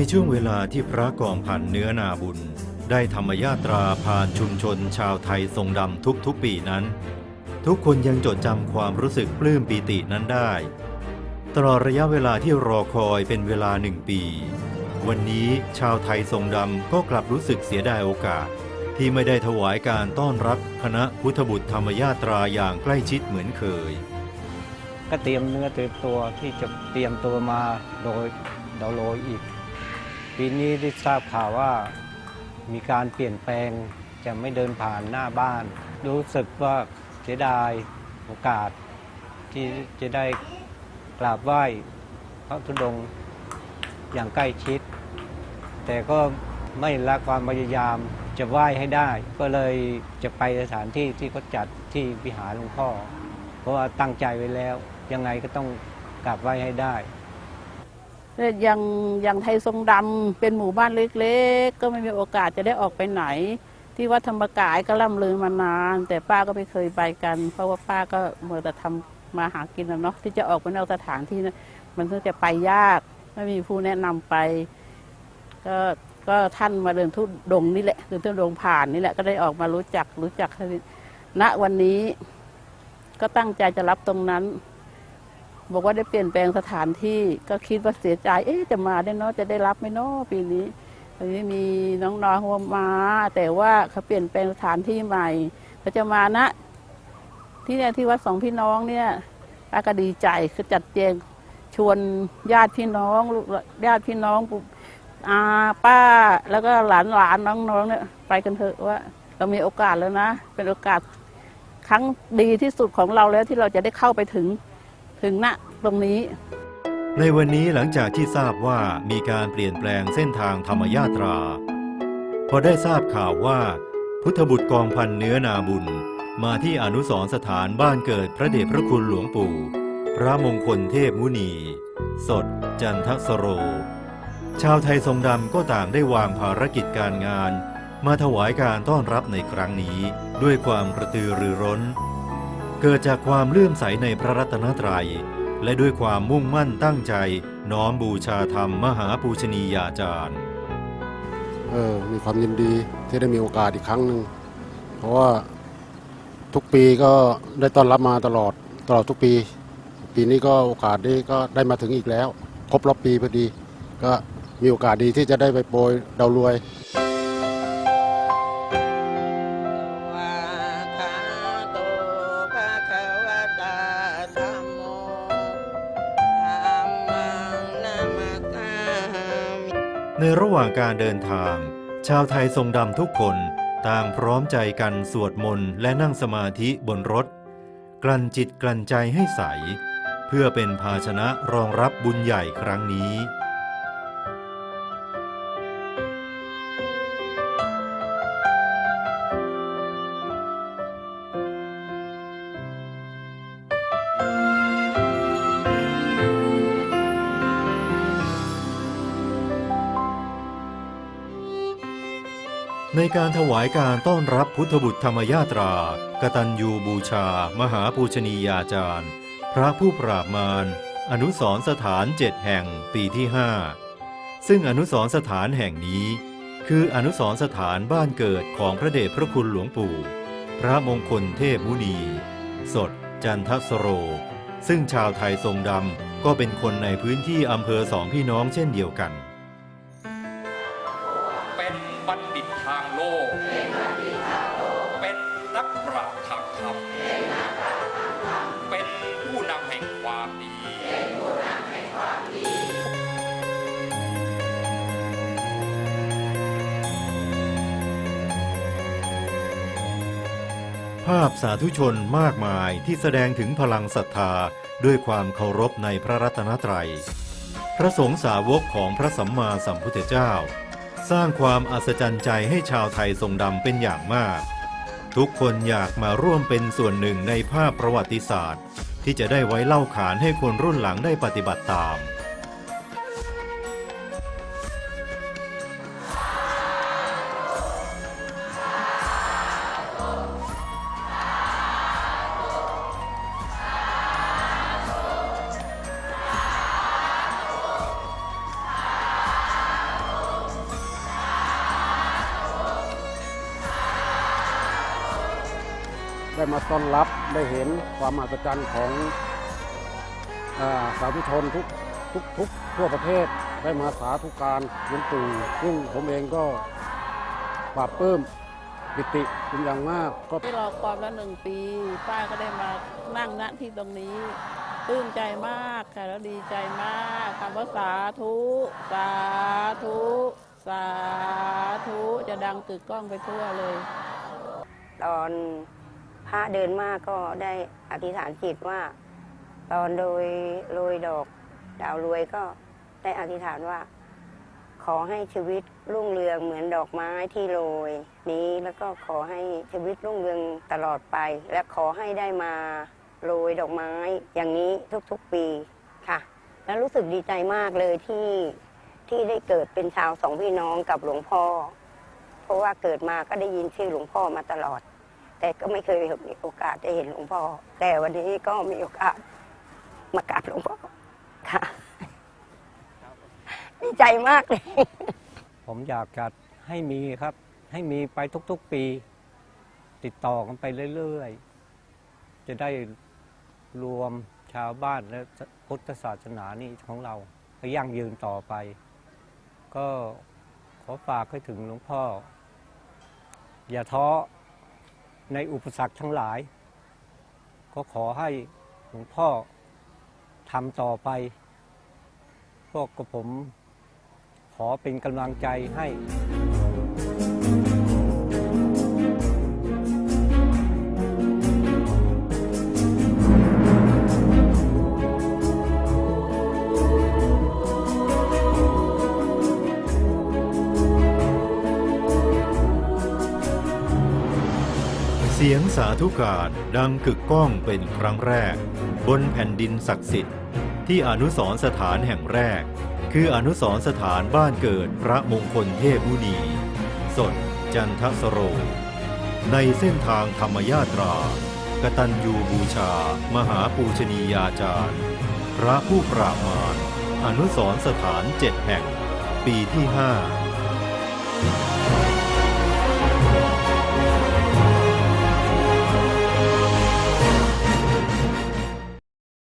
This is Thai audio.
ในช่วงเวลาที่พระกองพันเนื้อนาบุญ ได้ธรรมยาตราผ่านชุมชนชาวไทยทรงดำทุกๆปีนั้น ทุกคนยังจดจำความรู้สึกปลื้มปีตินั้นได้ ตลอดระยะเวลาที่รอคอยเป็นเวลาหนึ่งปี วันนี้ชาวไทยทรงดำก็กลับรู้สึกเสียดายโอกาส ที่ไม่ได้ถวายการต้อนรับคณะพุทธบุตรธรรมยาตราอย่างใกล้ชิดเหมือนเคย ก็เตรียมเนื้อเตรียมตัวที่จะเตรียมตัวมาโดยดาวโรยอีก ปีนี้ได้ทราบข่าวว่ามีการเปลี่ยนแปลงจะไม่เดินผ่านหน้าบ้าน รู้สึกว่าเสียดายโอกาส ที่จะได้กราบไหว้พระธุดงค์อย่างใกล้ชิด แต่ก็ไม่ละความพยายามจะไหว้ให้ได้ ก็เลยจะไปสถานที่ที่เขาจัดที่วิหารหลวงพ่อ เพราะว่าตั้งใจไว้แล้ว ยังไงก็ต้องกราบไหว้ให้ได้ และยังยังไทยทรงดำเป็นหมู่บ้านเล็กๆ ก็ไม่มีโอกาสจะได้ออกไปไหน ที่วัดธรรมกายก็ล่ำลือมานาน แต่ป้าก็ไม่เคยไปกัน เพราะว่าป้าก็เมื่อแต่ทำมาหากินนะเนาะที่จะออกไปนอกสถานที่นะมันก็จะไปยากไม่มีผู้แนะนำไป ก็ก็ท่านมาเดินทุดดงนี่แหละเดินทุดงผ่านนี่แหละก็ได้ออกมารู้จักรู้จักณวันนี้ ก็ตั้งใจจะรับตรงนั้น บอกว่าได้เปลี่ยนแปลงสถานที่ก็คิดว่าเสียใจ เอ๊ะจะมาได้เนาะจะได้รับไหมเนาะปีนี้ตอนนี้มีน้องๆเขามา แต่ว่าเขาเปลี่ยนแปลงสถานที่ใหม่เขาจะมานะ ที่เนี่ยที่วัดสองพี่น้องเนี่ยป้าก็ดีใจคือจัดเจงชวนญาติพี่น้องลูกญาติพี่น้องปู่อาป้าแล้วก็หลานหลานน้องๆเนี่ยไปกันเถอะว่า เรามีโอกาสแล้วนะ เป็นโอกาสครั้งดีที่สุดของเราแล้วที่เราจะได้เข้าไปถึง ถึงณตรงนี้ ในวันนี้หลังจากที่ทราบว่ามีการเปลี่ยนแปลงเส้นทางธรรมยาตรา พอได้ทราบข่าวว่า พุทธบุตรกองพันเนื้อนาบุญ มาที่อนุสรสถานบ้านเกิดพระเดชพระคุณหลวงปู่ พระมงคลเทพมุนี สด จันทสโร ชาวไทยทรงดำก็ต่างได้วางภารกิจการงาน มาถวายการต้อนรับในครั้งนี้ ด้วยความกระตือรือร้น เกิดจากความเลื่อมใสในพระรัตนตรัย และด้วยความมุ่งมั่นตั้งใจ น้อมบูชาธรรมมหาปูชนียาจารย์ เออมีความยินดีที่ได้มีโอกาสอีกครั้งหนึ่งเพราะว่าทุกปีก็ได้ต้อนรับมาตลอดตลอดทุกปี ปีนี้ก็โอกาสนี้ก็ได้มาถึงอีกแล้ว ครบรอบปีพอดี ก็มีโอกาสดีที่จะได้ไปโปรยดาวรวย ในระหว่างการเดินทาง ชาวไทยทรงดำทุกคนต่างพร้อมใจกันสวดมนต์และนั่งสมาธิบนรถ กลั่นจิตกลั่นใจให้ใส เพื่อเป็นภาชนะรองรับบุญใหญ่ครั้งนี้ ในการถวายการต้อนรับพุทธบุตรธรรมยาตรากตัญญูบูชา มหาปูชนียาจารย์ พระผู้ปราบมาร อนุสรณสถานเจ็ดแห่งปีที่ห้าซึ่งอนุสรณสถานแห่งนี้ คืออนุสรณสถานบ้านเกิดของพระเดชพระคุณหลวงปู่ พระมงคลเทพมุนี สด จันทสโร ซึ่งชาวไทยทรงดำก็เป็นคนในพื้นที่อำเภอสองพี่น้องเช่นเดียวกัน บัณฑิตทางโลก เป็นนักปราชญ์ทางธรรม เป็นผู้นำแห่งความดีภาพสาธุชนมากมายที่แสดงถึงพลังศรัทธาด้วยความเคารพในพระรัตนตรัย พระสงฆ์สาวกของพระสัมมาสัมพุทธเจ้า สร้างความอัศจรรย์ใจให้ชาวไทยทรงดำเป็นอย่างมาก ทุกคนอยากมาร่วมเป็นส่วนหนึ่งในภาพประวัติศาสตร์ ที่จะได้ไว้เล่าขานให้คนรุ่นหลังได้ปฏิบัติตาม ได้มาต้อนรับได้เห็นความมหัศจรรย์ของอาสาธุชนทุกทุกทุกทั่วประเทศได้มาสาธุการหลวงปู่ซึ่งผมเองก็ปราบปื้มปิติเป็นอย่างมากก็ที่รอคอยมาหนึ่งปี ป้าก็ได้มานั่งณที่ตรงนี้ปลื้มใจมากค่ะแล้วดีใจมากคำว่าสาธุ สาธุ สาธุ จะดังกึกก้องไปทั่วเลย ตอน พระเดินมากก็ได้อธิษฐานจิตว่า ตอนโดยโรยดอก ดาวรวยก็ได้อธิษฐานว่า ขอให้ชีวิตรุ่งเรืองเหมือนดอกไม้ที่โรย นี้แล้วก็ขอให้ชีวิตรุ่งเรืองตลอดไป และขอให้ได้มาโรยดอกไม้อย่างนี้ทุกๆปีค่ะ แล้วรู้สึกดีใจมากเลยที่ที่ได้เกิดเป็นชาวสองพี่น้องกับหลวงพ่อ เพราะว่าเกิดมาก็ได้ยินชื่อหลวงพ่อมาตลอด แต่ก็ไม่เคยมีโอกาสได้เห็นหลวงพ่อ แต่วันนี้ก็มีโอกาสมากราบหลวงพ่อค่ะดีใจมากเลย ผมอยากจะให้มีครับ ให้มีไปทุกๆปี ติดต่อกันไปเรื่อยๆ จะได้รวมชาวบ้านและพุทธศาสนานี่ของเราให้ยั่งยืนต่อไป ก็ขอฝากให้ถึงหลวงพ่อ อย่าท้อ ในอุปสรรคทั้งหลาย ก็ขอให้หลวงพ่อทำต่อไปพวกกับผมขอเป็นกำลังใจให้ สียงสาธุการดังกึกก้องเป็นครั้งแรก บนแผ่นดินศักดิ์สิทธิ์ ที่อนุสรสถานแห่งแรก คืออนุสรสถานบ้านเกิดพระมงคลเทพมุนีสดจันทสโร ในเส้นทางธรรมยาตรากตัญญูบูชา มหาปูชนียาจารย์ พระผู้ปราบมารอนุสรสถานเจ็ดแห่ง ปีที่ห้า